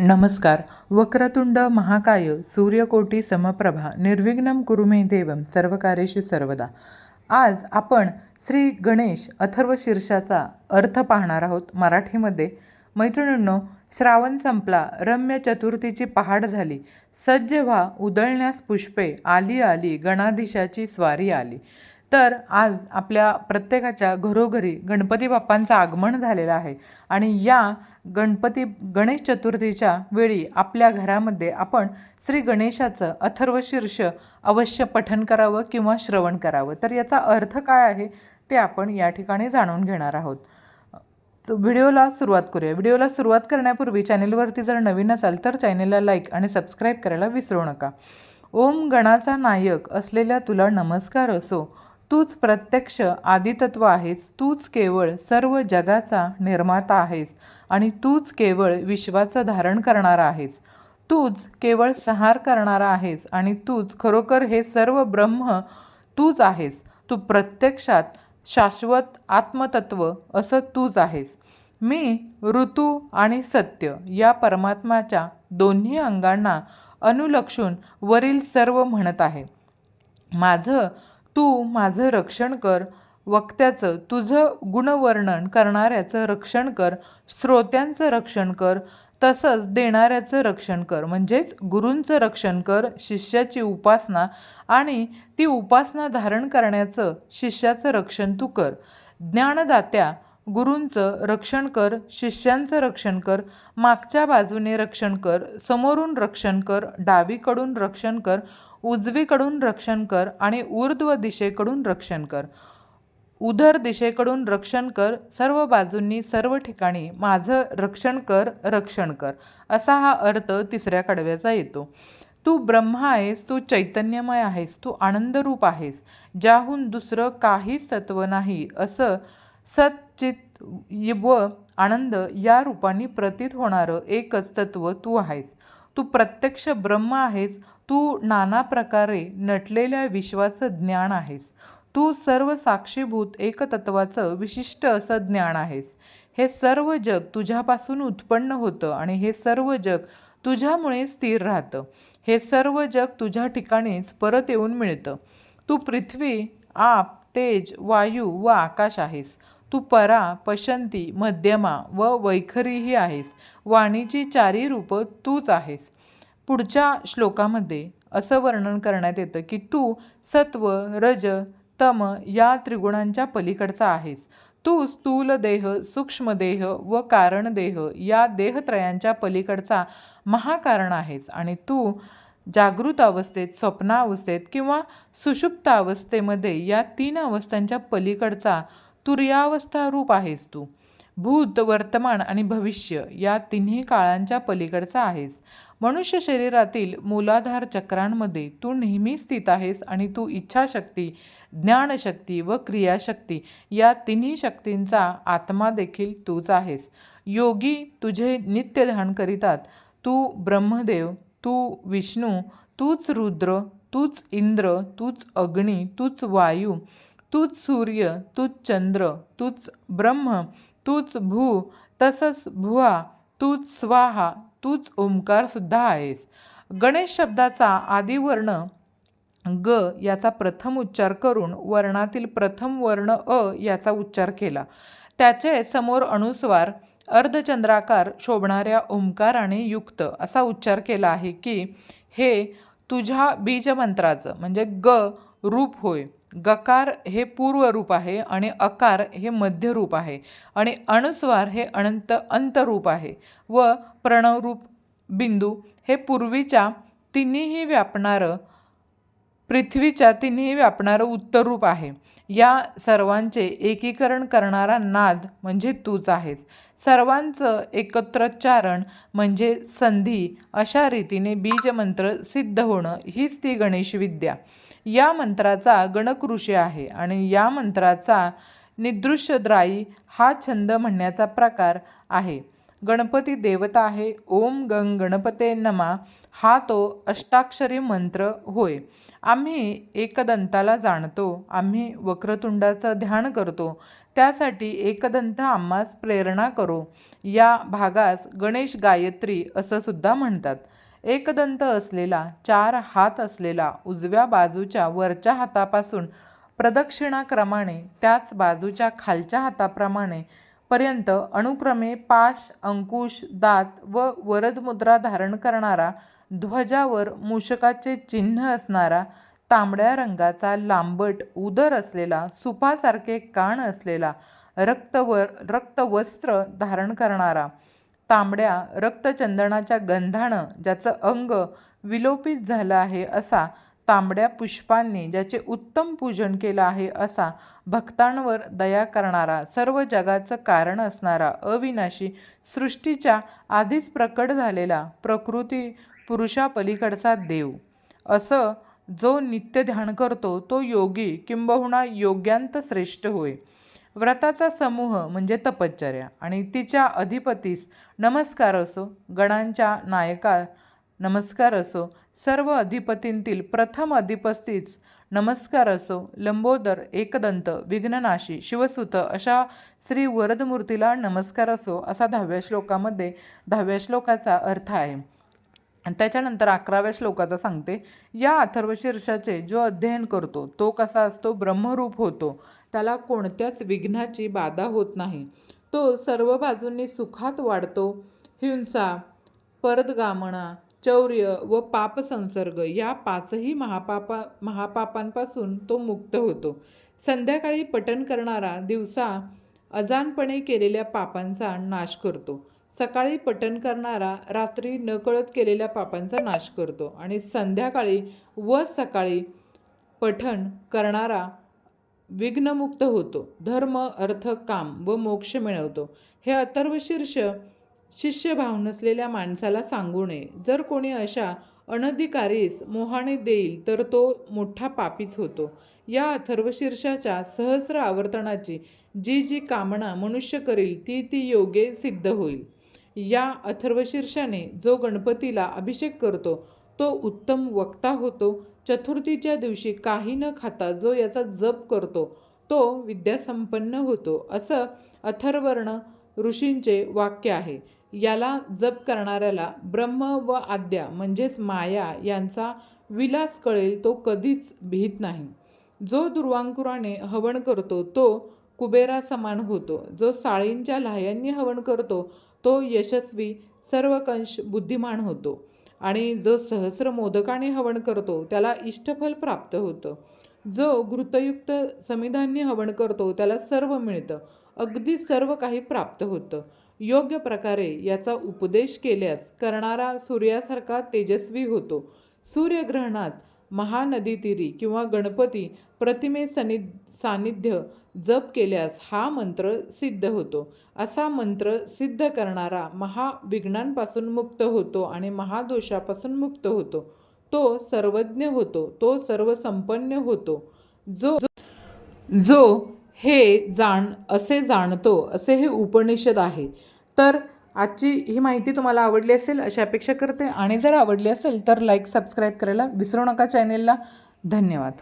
नमस्कार. वक्रतुंड महाकाय सूर्यकोटी समप्रभा निर्विघ्नम कुरुमे देवम देवं सर्वदा. आज आपण श्री गणेश अथर्व शीर्षाचा अर्थ पाहणार आहोत मराठीमध्ये. मैत्रिणींनो श्रावण संपला रम्य चतुर्थीची पहाड झाली. सज्ज व्हा उदळण्यास पुष्पे आली आली गणाधीशाची स्वारी आली. तर आज आपल्या प्रत्येकाच्या घरोघरी गणपती बाप्पांचं आगमन झालेलं आहे. आणि या गणपती गणेश चतुर्थीच्या वेळी आपल्या घरामध्ये आपण श्री गणेशाचं अथर्वशीर्ष अवश्य पठन करावं किंवा श्रवण करावं. तर याचा अर्थ काय आहे ते आपण या ठिकाणी जाणून घेणार आहोत. व्हिडिओला सुरुवात करूया. व्हिडिओला सुरुवात करण्यापूर्वी चॅनेलवरती जर नवीन असाल तर चॅनेलला लाईक आणि सबस्क्राईब करायला विसरू नका. ओम गणाचा नायक असलेल्या तुला नमस्कार असो. तूच प्रत्यक्ष आदितत्व आहेस. तूच केवळ सर्व जगाचा निर्माता आहेस आणि तूच केवळ विश्वाचं धारण करणारा आहेस. तूच केवळ संहार करणारा आहेस आणि तूच खरोखर हे सर्व ब्रह्म तूच आहेस. तू प्रत्यक्षात शाश्वत आत्मतत्व असं तूच आहेस. मी ऋतू आणि सत्य या परमात्माच्या दोन्ही अंगांना अनुलक्षून वरील सर्व म्हणत आहे. माझं तू माझं रक्षण कर. वक्त्याचं तुझं गुणवर्णन करणाऱ्याचं रक्षण कर. श्रोत्यांचं रक्षण कर. तसंच देणाऱ्याचं रक्षण कर. म्हणजेच गुरूंचं रक्षण कर शिष्याची उपासना. आणि ती उपासना धारण करण्याचं शिष्याचं रक्षण तू कर. ज्ञानदात्या गुरूंचं रक्षण कर शिष्यांचं रक्षण कर. मागच्या बाजूने रक्षण कर समोरून रक्षण कर डावीकडून रक्षण कर. उजवीकडून रक्षण कर आणि ऊर्ध्व दिशेकडून रक्षण कर. उधर दिशेकडून रक्षण कर. सर्व बाजूंनी सर्व ठिकाणी माझं रक्षण कर रक्षण कर. असा हा अर्थ तिसऱ्या कडव्याचा येतो. तू ब्रह्म आहेस तू चैतन्यमय आहेस तू आनंदरूप आहेस. ज्याहून दुसरं काहीच तत्व नाही असं सच्चित व आनंद या रूपाने प्रतीत होणारं एकच तत्व तू आहेस. तू प्रत्यक्ष ब्रह्म आहेस तू नाना प्रकारे नटलेल्या विश्वाचं ज्ञान आहेस. तू सर्व साक्षीभूत एकतत्वाचं विशिष्ट असं ज्ञान आहेस. हे सर्व जग तुझ्यापासून उत्पन्न होतं आणि हे सर्व जग तुझ्यामुळे स्थिर राहतं. हे सर्व जग तुझ्या ठिकाणीच परत येऊन मिळतं. तू पृथ्वी आप तेज वायू व आकाश आहेस. तू परा पशंती मध्यमा व वैखरीही आहेस. वाणीची चारी रूपं तूच आहेस. पुढच्या श्लोकामध्ये असं वर्णन करण्यात येतं की तू सत्व रज तम या त्रिगुणांच्या पलीकडचा आहेस. तू स्थूल देह सूक्ष्मदेह व कारणदेह या देहत्रयांच्या पलीकडचा महाकारण आहेस. आणि तू जागृत अवस्थेत स्वप्नावस्थेत किंवा सुषुप्त अवस्थेमध्ये या तीन अवस्थांच्या पलीकडचा तुर्यावस्था रूप आहेस तू. भूत वर्तमान आणि भविष्य या तिन्ही काळांच्या पलीकडचा आहेस. मनुष्य शरीरातील मूलाधार चक्रांमध्ये तू नेहमी स्थित आहेस आणि तू इच्छाशक्ती ज्ञानशक्ती व क्रियाशक्ती या तिन्ही शक्तींचा आत्मा देखील तूच आहेस. योगी तुझे नित्य ध्यान करीतात. तू ब्रह्मदेव तू विष्णू तूच रुद्र तूच इंद्र तूच अग्नी तूच वायू तूच सूर्य तूच चंद्र तूच ब्रह्म तूच भू तसंच भुवा तूच स्वाहा तूच ओंकारसुद्धा आहेस. गणेश शब्दाचा आदिवर्ण ग याचा प्रथम उच्चार करून वर्णातील प्रथम वर्ण अ याचा उच्चार केला. त्याचे समोर अनुस्वार अर्धचंद्राकार शोभणाऱ्या ओंकाराने युक्त असा उच्चार केला आहे की हे तुझ्या बीजमंत्राचं म्हणजे ग रूप होय. गकार हे पूर्वरूप आहे आणि अकार हे मध्यरूप आहे आणि अणस्वार हे अनंत अंतरूप आहे व प्रणवरूप बिंदू हे पूर्वीच्या तिन्हीही व्यापणारं पृथ्वीच्या तिन्ही व्यापणारं उत्तर रूप आहे. या सर्वांचे एकीकरण करणारा नाद म्हणजे तूच आहेस. सर्वांचं एकत्रोच्चारण म्हणजे संधी अशा रीतीने बीजमंत्र सिद्ध होणं हीच ती गणेश विद्या. या मंत्राचा गणकृषी आहे आणि या मंत्राचा निदृश्यद्रायी हा छंद म्हणण्याचा प्रकार आहे. गणपती देवता आहे. ओम गंग गणपते नमा हा तो अष्टाक्षरी मंत्र होय. आम्ही एकदंताला जाणतो आम्ही वक्रतुंडाचं ध्यान करतो त्यासाठी एकदंत आम्हास प्रेरणा करो. या भागास गणेश गायत्री असं सुद्धा म्हणतात. एकदंत असलेला चार हात असलेला उजव्या बाजूच्या वरच्या हातापासून प्रदक्षिणाक्रमाने त्याच बाजूच्या खालच्या हाताप्रमाणे पर्यंत अनुक्रमे पाश अंकुश दात व वरद मुद्रा धारण करणारा ध्वजावर मूषकाचे चिन्ह असणारा तांबड्या रंगाचा लांबट उदर असलेला सुपासारखे कान असलेला रक्तवर रक्तवस्त्र धारण करणारा. तांबड्या रक्तचंदनाच्या गंधानं ज्याचं अंग विलोपित झालं आहे असा तांबड्या पुष्पांनी ज्याचे उत्तम पूजन केलं आहे असा भक्तांवर दया करणारा सर्व जगाचं कारण असणारा अविनाशी सृष्टीच्या आधीच प्रकट झालेला प्रकृती पुरुषापलीकडचा देव. असं जो नित्य ध्यान करतो तो योगी किंबहुना योग्यांत श्रेष्ठ होय. व्रताचा समूह म्हणजे तपश्चर्या आणि तिच्या अधिपतीस नमस्कार असो गणांच्या नायका नमस्कार असो सर्व अधिपतींतील प्रथम अधिपतीच नमस्कार असो लंबोदर एकदंत विघ्ननाशी शिवसुत अशा श्री वरदमूर्तीला नमस्कार असो असा दहाव्या श्लोकामध्ये दहाव्या श्लोकाचा अर्थ आहे. त्याच्यानंतर अकराव्या श्लोकाचा सांगते या अथर्वशीर्षाचे जो अध्ययन करतो तो कसा असतो? ब्रह्मरूप होतो. त्याला कोणत्याच विघ्नाची बाधा होत नाही. तो सर्व बाजूंनी सुखात वाढतो. हिंसा परदगामणा चौर्य व पापसंसर्ग या पाचही महापापा महापापांपासून तो मुक्त होतो. संध्याकाळी पठण करणारा दिवसा अजानपणे केलेल्या पापांचा नाश करतो. सकाळी पठण करणारा रात्री नकळत केलेल्या पापांचा नाश करतो आणि संध्याकाळी व सकाळी पठण करणारा विघ्नमुक्त होतो. धर्म अर्थ काम व मोक्ष मिळवतो. हे अथर्वशीर्ष शिष्यभाव नसलेल्या माणसाला सांगू नये. जर कोणी अशा अनधिकारीस मोहाने देईल तर तो मोठा पापीच होतो. या अथर्वशीर्षाच्या सहस्र आवर्तनाची जी जी कामना मनुष्य करील ती ती योगे सिद्ध होईल. या अथर्वशीर्षाने जो गणपतीला अभिषेक करतो तो उत्तम वक्ता होतो. चतुर्थीच्या दिवशी काही न खाता जो याचा जप करतो तो विद्यासंपन्न होतो. असं अथर्वर्ण ऋषींचे वाक्य आहे. याला जप करणाऱ्याला ब्रह्म व आद्या म्हणजेच माया यांचा विलास कळेल तो कधीच भीत नाही. जो दुर्वांकुराने हवन करतो तो कुबेरा समान होतो. जो साळींच्या लाह्यांनी हवन करतो तो यशस्वी सर्वकंश बुद्धिमान होतो. आणि जो सहस्र मोदकाने हवन करतो त्याला इष्टफल प्राप्त होतं. जो घृतयुक्त समिधान्य हवन करतो त्याला सर्व मिळतं. अगदी सर्व काही प्राप्त होतं. योग्य प्रकारे याचा उपदेश केल्यास करणारा सूर्यासारखा तेजस्वी होतो. सूर्यग्रहणात महानदीतीरी किंवा गणपती प्रतिमे सनि सान्निध्य जप केल्यास हा मंत्र सिद्ध होतो. असा मंत्र सिद्ध करणारा महाविघ्नांपासून मुक्त होतो आणि महादोषापासून मुक्त होतो. तो सर्वज्ञ होतो. तो सर्वसंपन्न होतो. जो जो हे जाण असे जाणतो असे हे उपनिषद आहे. तर आजची ही माहिती तुम्हाला आवडली असेल अशी अपेक्षा करते. आणि जर आवडली असेल तर लाईक सबस्क्राईब करायला विसरू नका चॅनेलला धन्यवाद.